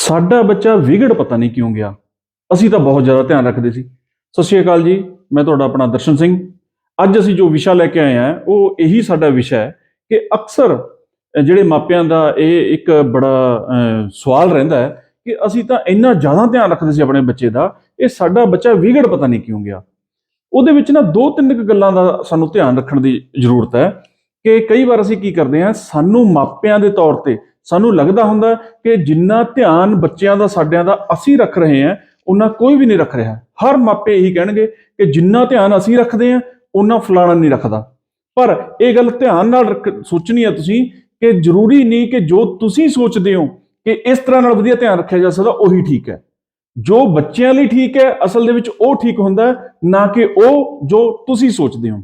ਸਾਡਾ ਬੱਚਾ ਵਿਗੜ ਪਤਾ ਨਹੀਂ ਕਿਉਂ ਗਿਆ। ਅਸੀਂ ਤਾਂ ਬਹੁਤ ਜ਼ਿਆਦਾ ਧਿਆਨ ਰੱਖਦੇ ਸੀ। ਸਤਿ ਸ਼੍ਰੀ ਅਕਾਲ ਜੀ, ਮੈਂ ਤੁਹਾਡਾ ਆਪਣਾ ਦਰਸ਼ਨ ਸਿੰਘ। ਅੱਜ ਅਸੀਂ ਜੋ ਵਿਸ਼ਾ ਲੈ ਕੇ ਆਏ ਹਾਂ, ਉਹ ਇਹੀ ਸਾਡਾ ਵਿਸ਼ਾ ਹੈ ਕਿ ਅਕਸਰ ਜਿਹੜੇ ਮਾਪਿਆਂ ਦਾ ਇਹ ਇੱਕ ਬੜਾ ਸਵਾਲ ਰਹਿੰਦਾ ਹੈ ਕਿ ਅਸੀਂ ਤਾਂ ਇੰਨਾ ਜ਼ਿਆਦਾ ਧਿਆਨ ਰੱਖਦੇ ਸੀ ਆਪਣੇ ਬੱਚੇ ਦਾ, ਇਹ ਸਾਡਾ ਬੱਚਾ ਵਿਗੜ ਪਤਾ ਨਹੀਂ ਕਿਉਂ ਗਿਆ। ਉਹਦੇ ਵਿੱਚ ਨਾ ਦੋ ਤਿੰਨ ਕੁ ਗੱਲਾਂ ਦਾ ਸਾਨੂੰ ਧਿਆਨ ਰੱਖਣ ਦੀ ਜ਼ਰੂਰਤ ਹੈ। ਕਿ ਕਈ ਵਾਰ ਅਸੀਂ ਕੀ ਕਰਦੇ ਹਾਂ, ਸਾਨੂੰ ਮਾਪਿਆਂ ਦੇ ਤੌਰ ਤੇ ਸਾਨੂੰ ਲੱਗਦਾ ਹੁੰਦਾ ਕਿ ਜਿੰਨਾ ਧਿਆਨ ਬੱਚਿਆਂ ਦਾ, ਸਾਡਿਆਂ ਦਾ ਅਸੀਂ ਰੱਖ ਰਹੇ ਹਾਂ, ਉਹਨਾਂ ਕੋਈ ਵੀ ਨਹੀਂ ਰੱਖ ਰਿਹਾ। ਹਰ ਮਾਪੇ ਇਹੀ ਕਹਿਣਗੇ ਕਿ ਜਿੰਨਾ ਧਿਆਨ ਅਸੀਂ ਰੱਖਦੇ ਹਾਂ ਉਹਨਾਂ ਫਲਾਣਾ ਨਹੀਂ ਰੱਖਦਾ। ਪਰ ਇਹ ਗੱਲ ਧਿਆਨ ਨਾਲ ਰੱਖ- ਸੋਚਣੀ ਹੈ ਤੁਸੀਂ ਕਿ ਜ਼ਰੂਰੀ ਨਹੀਂ ਕਿ ਜੋ ਤੁਸੀਂ ਸੋਚਦੇ ਹੋ ਕਿ ਇਸ ਤਰ੍ਹਾਂ ਨਾਲ ਵਧੀਆ ਧਿਆਨ ਰੱਖਿਆ ਜਾ ਸਕਦਾ, ਉਹੀ ਠੀਕ ਹੈ। ਜੋ ਬੱਚਿਆਂ ਲਈ ਠੀਕ ਹੈ, ਅਸਲ ਦੇ ਵਿੱਚ ਉਹ ਠੀਕ ਹੁੰਦਾ ਨਾ ਕਿ ਉਹ ਜੋ ਤੁਸੀਂ ਸੋਚਦੇ ਹੋ।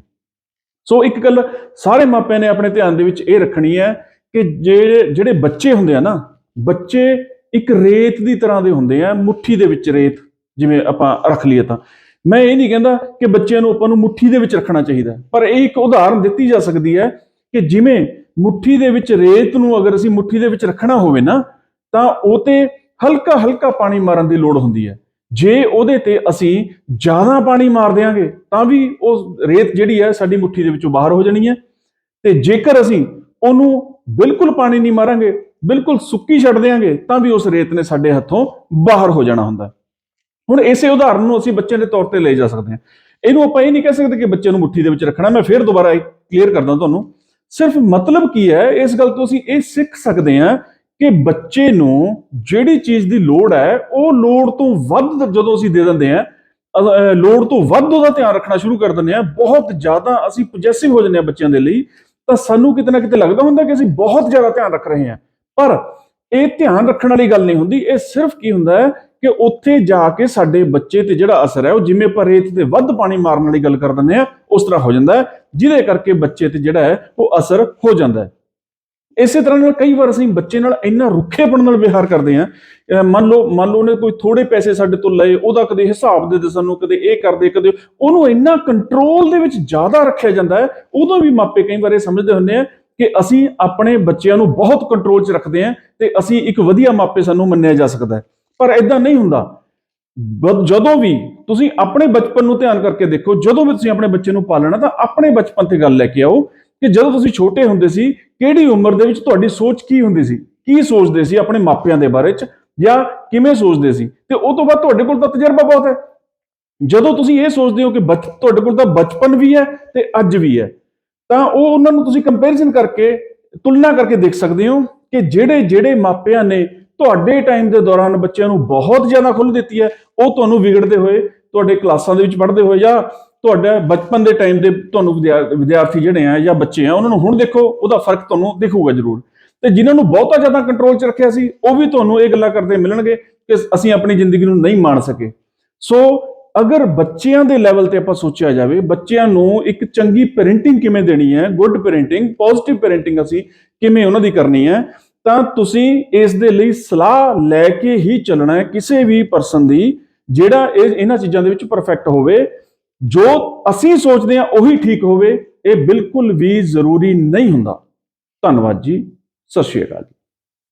ਸੋ ਇੱਕ ਗੱਲ ਸਾਰੇ ਮਾਪਿਆਂ ਨੇ ਆਪਣੇ ਧਿਆਨ ਦੇ ਵਿੱਚ ਇਹ ਰੱਖਣੀ ਹੈ ਕਿ ਜਿਹੜੇ ਜਿਹੜੇ ਬੱਚੇ ਹੁੰਦੇ ਆ ਨਾ, ਬੱਚੇ ਇੱਕ ਰੇਤ ਦੀ ਤਰ੍ਹਾਂ ਦੇ ਹੁੰਦੇ ਆ, ਮੁੱਠੀ ਦੇ ਵਿੱਚ ਰੇਤ, ਜਿਵੇਂ ਆਪਾਂ ਰੱਖ ਲਈਏ ਤਾਂ। ਮੈਂ ਇਹ ਨਹੀਂ ਕਹਿੰਦਾ ਕਿ ਬੱਚਿਆਂ ਨੂੰ ਆਪਾਂ ਨੂੰ ਮੁੱਠੀ ਦੇ ਵਿੱਚ ਰੱਖਣਾ ਚਾਹੀਦਾ ਪਰ ਇਹ ਇੱਕ ਉਦਾਹਰਨ ਦਿੱਤੀ ਜਾ ਸਕਦੀ ਹੈ ਕਿ ਜਿਵੇਂ ਮੁੱਠੀ ਦੇ ਵਿੱਚ ਰੇਤ ਨੂੰ ਅਗਰ ਅਸੀਂ ਮੁੱਠੀ ਦੇ ਵਿੱਚ ਰੱਖਣਾ ਹੋਵੇ ਨਾ, ਤਾਂ ਉਹ ਤੇ ਹਲਕਾ ਹਲਕਾ ਪਾਣੀ ਮਾਰਨ ਦੀ ਲੋੜ ਹੁੰਦੀ ਹੈ। ਜੇ ਉਹਦੇ ਤੇ ਅਸੀਂ ਜ਼ਿਆਦਾ ਪਾਣੀ ਮਾਰ ਦਿਆਂਗੇ, ਤਾਂ ਵੀ ਉਹ ਰੇਤ ਜਿਹੜੀ ਹੈ ਸਾਡੀ ਮੁੱਠੀ ਦੇ ਵਿੱਚੋਂ ਬਾਹਰ ਹੋ ਜਾਣੀ ਹੈ। ਤੇ ਜੇਕਰ ਅਸੀਂ ਉਹਨੂੰ ਬਿਲਕੁਲ ਪਾਣੀ ਨਹੀਂ ਮਾਰਾਂਗੇ, ਬਿਲਕੁਲ ਸੁੱਕੀ ਛੱਡ ਦਿਆਂਗੇ, ਤਾਂ ਵੀ ਉਸ ਰੇਤ ਨੇ ਸਾਡੇ ਹੱਥੋਂ ਬਾਹਰ ਹੋ ਜਾਣਾ ਹੁੰਦਾ। ਹੁਣ ਇਸੇ ਉਦਾਹਰਨ ਨੂੰ ਅਸੀਂ ਬੱਚਿਆਂ ਦੇ ਤੌਰ ਤੇ ਲੈ ਜਾ ਸਕਦੇ ਹਾਂ। ਇਹਨੂੰ ਆਪਾਂ ਇਹ ਨਹੀਂ ਕਹਿ ਸਕਦੇ ਕਿ ਬੱਚੇ ਨੂੰ ਮੁੱਠੀ ਦੇ ਵਿੱਚ ਰੱਖਣਾ, ਮੈਂ ਫੇਰ ਦੁਬਾਰਾ ਕਲੀਅਰ ਕਰਦਾ ਤੁਹਾਨੂੰ। ਸਿਰਫ ਮਤਲਬ ਕੀ ਹੈ, ਇਸ ਗੱਲ ਤੋਂ ਅਸੀਂ ਇਹ ਸਿੱਖ ਸਕਦੇ ਹਾਂ ਕਿ ਬੱਚੇ ਨੂੰ ਜਿਹੜੀ ਚੀਜ਼ ਦੀ ਲੋੜ ਹੈ, ਉਹ ਲੋੜ ਤੋਂ ਵੱਧ ਜਦੋਂ ਅਸੀਂ ਦੇ ਦਿੰਦੇ ਹਾਂ ਲੋੜ ਤੋਂ ਵੱਧ ਉਹਦਾ ਧਿਆਨ ਰੱਖਣਾ ਸ਼ੁਰੂ ਕਰ ਦਿੰਦੇ ਹਾਂ, ਬਹੁਤ ਜ਼ਿਆਦਾ ਅਸੀਂ ਪੋਜੈਸਿਵ ਹੋ ਜਾਂਦੇ ਹਾਂ ਬੱਚਿਆਂ ਦੇ ਲਈ, ਤਾਂ ਸਾਨੂੰ ਕਿਤੇ ਨਾ ਕਿਤੇ ਲੱਗਦਾ ਹੁੰਦਾ ਕਿ ਅਸੀਂ ਬਹੁਤ ਜ਼ਿਆਦਾ ਧਿਆਨ ਰੱਖ ਰਹੇ ਹਾਂ। ਪਰ ਇਹ ਧਿਆਨ ਰੱਖਣ ਵਾਲੀ ਗੱਲ ਨਹੀਂ ਹੁੰਦੀ, ਇਹ ਸਿਰਫ ਕੀ ਹੁੰਦਾ ਹੈ ਕਿ ਉੱਥੇ ਜਾ ਕੇ ਸਾਡੇ ਬੱਚੇ ਤੇ ਜਿਹੜਾ ਅਸਰ ਹੈ, ਉਹ ਜਿਵੇਂ ਆਪਾਂ ਰੇਤ ਤੇ ਵੱਧ ਪਾਣੀ ਮਾਰਨ ਵਾਲੀ ਗੱਲ ਕਰ ਦਿੰਦੇ ਆ ਉਸ ਤਰ੍ਹਾਂ ਹੋ ਜਾਂਦਾ ਹੈ, ਜਿਹਦੇ ਕਰਕੇ ਬੱਚੇ ਤੇ ਜਿਹੜਾ ਹੈ, ਉਹ ਅਸਰ ਹੋ ਜਾਂਦਾ ਹੈ। ਇਸੇ ਤਰ੍ਹਾਂ ਨਾਲ ਕਈ ਵਾਰ ਅਸੀਂ ਬੱਚੇ ਨਾਲ ਇੰਨਾ ਰੁੱਖੇਪਣ ਨਾਲ ਵਿਹਾਰ ਕਰਦੇ ਹਾਂ ਮੰਨ ਲਓ ਮੰਨ ਲਓ ਉਹਨੇ ਕੋਈ ਥੋੜੇ ਪੈਸੇ ਸਾਡੇ ਤੋਂ ਲਏ, ਉਹਦਾ ਕਦੇ ਹਿਸਾਬ ਦੇ ਦੇ ਸਾਨੂੰ, ਕਦੇ ਇਹ ਕਰਦੇ, ਕਦੇ ਉਹਨੂੰ ਇੰਨਾ ਕੰਟਰੋਲ ਦੇ ਵਿੱਚ ਜ਼ਿਆਦਾ ਰੱਖਿਆ ਜਾਂਦਾ ਹੈ, ਉਦੋਂ ਵੀ ਮਾਪੇ ਕਈ ਵਾਰ ਇਹ ਸਮਝਦੇ ਹੁੰਦੇ ਆ ਕਿ ਅਸੀਂ ਆਪਣੇ ਬੱਚਿਆਂ ਨੂੰ ਬਹੁਤ ਕੰਟਰੋਲ 'ਚ ਰੱਖਦੇ ਹਾਂ ਤੇ ਅਸੀਂ ਇੱਕ ਵਧੀਆ ਮਾਪੇ ਸਾਨੂੰ ਮੰਨਿਆ ਜਾ ਸਕਦਾ ਹੈ। ਪਰ ਇਦਾਂ ਨਹੀਂ ਹੁੰਦਾ। ਜਦੋਂ ਵੀ ਤੁਸੀਂ ਆਪਣੇ ਬਚਪਨ ਨੂੰ ਧਿਆਨ ਕਰਕੇ ਦੇਖੋ, ਜਦੋਂ ਵੀ ਤੁਸੀਂ ਆਪਣੇ ਬੱਚੇ ਨੂੰ ਪਾਲਣਾ, ਤਾਂ ਆਪਣੇ ਬਚਪਨ ਤੇ ਗੱਲ ਲੈ ਕੇ ਆਓ। ਕਿ ਜਦੋਂ ਤੁਸੀਂ ਛੋਟੇ ਹੁੰਦੇ ਸੀ, ਕਿਹੜੀ ਉਮਰ ਦੇ ਵਿੱਚ ਤੁਹਾਡੀ ਸੋਚ ਕੀ ਹੁੰਦੀ ਸੀ? ਕੀ ਸੋਚਦੇ ਸੀ ਆਪਣੇ ਮਾਪਿਆਂ ਦੇ ਬਾਰੇ ਚ? ਜਾਂ ਕਿਵੇਂ ਸੋਚਦੇ ਸੀ? ਤੇ ਉਹ ਤੋਂ ਬਾਅਦ ਤੁਹਾਡੇ ਕੋਲ ਤਾਂ ਤਜਰਬਾ ਬਹੁਤ ਹੈ। ਜਦੋਂ ਤੁਸੀਂ ਇਹ ਸੋਚਦੇ ਹੋ ਕਿ ਬਚ, ਤੁਹਾਡੇ ਕੋਲ ਤਾਂ ਬਚਪਨ ਵੀ ਹੈ ਤੇ ਅੱਜ ਵੀ ਹੈ, ਤਾਂ ਉਹ ਉਹਨਾਂ ਨੂੰ ਤੁਸੀਂ ਕੰਪੈਰੀਜ਼ਨ ਕਰਕੇ, ਤੁਲਨਾ ਕਰਕੇ ਦੇਖ ਸਕਦੇ ਹੋ ਕਿ ਜਿਹੜੇ ਜਿਹੜੇ ਮਾਪਿਆਂ ਨੇ ਤੁਹਾਡੇ ਟਾਈਮ ਦੇ ਦੌਰਾਨ ਬੱਚਿਆਂ ਨੂੰ ਬਹੁਤ ਜ਼ਿਆਦਾ ਖੁੱਲ੍ਹ ਦਿੱਤੀ ਹੈ, ਉਹ ਤੁਹਾਨੂੰ ਵਿਗੜਦੇ ਹੋਏ, ਤੁਹਾਡੇ ਕਲਾਸਾਂ ਦੇ ਵਿੱਚ ਪੜ੍ਹਦੇ ਹੋਏ ਜਾਂ ਤੁਹਾਡਾ ਬਚਪਨ ਦੇ ਟਾਈਮ ਦੇ ਤੁਹਾਨੂੰ ਵਿਦਿਆ- ਵਿਦਿਆਰਥੀ ਜਿਹੜੇ ਆ ਜਾਂ ਬੱਚੇ ਆ, ਉਹਨਾਂ ਨੂੰ ਹੁਣ ਦੇਖੋ, ਉਹਦਾ ਫ਼ਰਕ ਤੁਹਾਨੂੰ ਦਿਖੂਗਾ ਜ਼ਰੂਰ। ਤੇ ਜਿਨ੍ਹਾਂ ਨੂੰ ਬਹੁਤਾ ਜ਼ਿਆਦਾ ਕੰਟਰੋਲ 'ਚ ਰੱਖਿਆ ਸੀ, ਉਹ ਵੀ ਤੁਹਾਨੂੰ ਇਹ ਗੱਲਾਂ ਕਰਦੇ ਮਿਲਣਗੇ ਕਿ ਅਸੀਂ ਆਪਣੀ ਜ਼ਿੰਦਗੀ ਨੂੰ ਨਹੀਂ ਮਾਣ ਸਕੇ। ਸੋ ਅਗਰ ਬੱਚਿਆਂ ਦੇ ਲੈਵਲ ਤੇ ਆਪਾਂ ਸੋਚਿਆ ਜਾਵੇ, ਬੱਚਿਆਂ ਨੂੰ ਇੱਕ ਚੰਗੀ ਪੈਰੈਂਟਿੰਗ ਕਿਵੇਂ ਦੇਣੀ ਹੈ ਗੁੱਡ ਪੈਰੈਂਟਿੰਗ ਪੋਜ਼ਿਟਿਵ ਪੈਰੈਂਟਿੰਗ ਅਸੀਂ ਕਿਵੇਂ ਉਹਨਾਂ ਦੀ ਕਰਨੀ ਹੈ, ਤਾਂ ਤੁਸੀਂ ਇਸ ਦੇ ਲਈ ਸਲਾਹ ਲੈ ਕੇ ਹੀ ਚੱਲਣਾ ਹੈ ਕਿਸੇ ਵੀ ਪਰਸਨ ਦੀ, ਜਿਹੜਾ ਇਹ, ਇਹਨਾਂ ਚੀਜ਼ਾਂ ਦੇ ਵਿੱਚ ਪਰਫੈਕਟ ਹੋਵੇ। ਜੋ ਅਸੀਂ ਸੋਚਦੇ ਹਾਂ ਉਹੀ ਠੀਕ ਹੋਵੇ, ਇਹ ਬਿਲਕੁਲ ਵੀ ਜ਼ਰੂਰੀ ਨਹੀਂ ਹੁੰਦਾ। ਧੰਨਵਾਦ ਜੀ। ਸਤਿ ਸ਼੍ਰੀ ਅਕਾਲ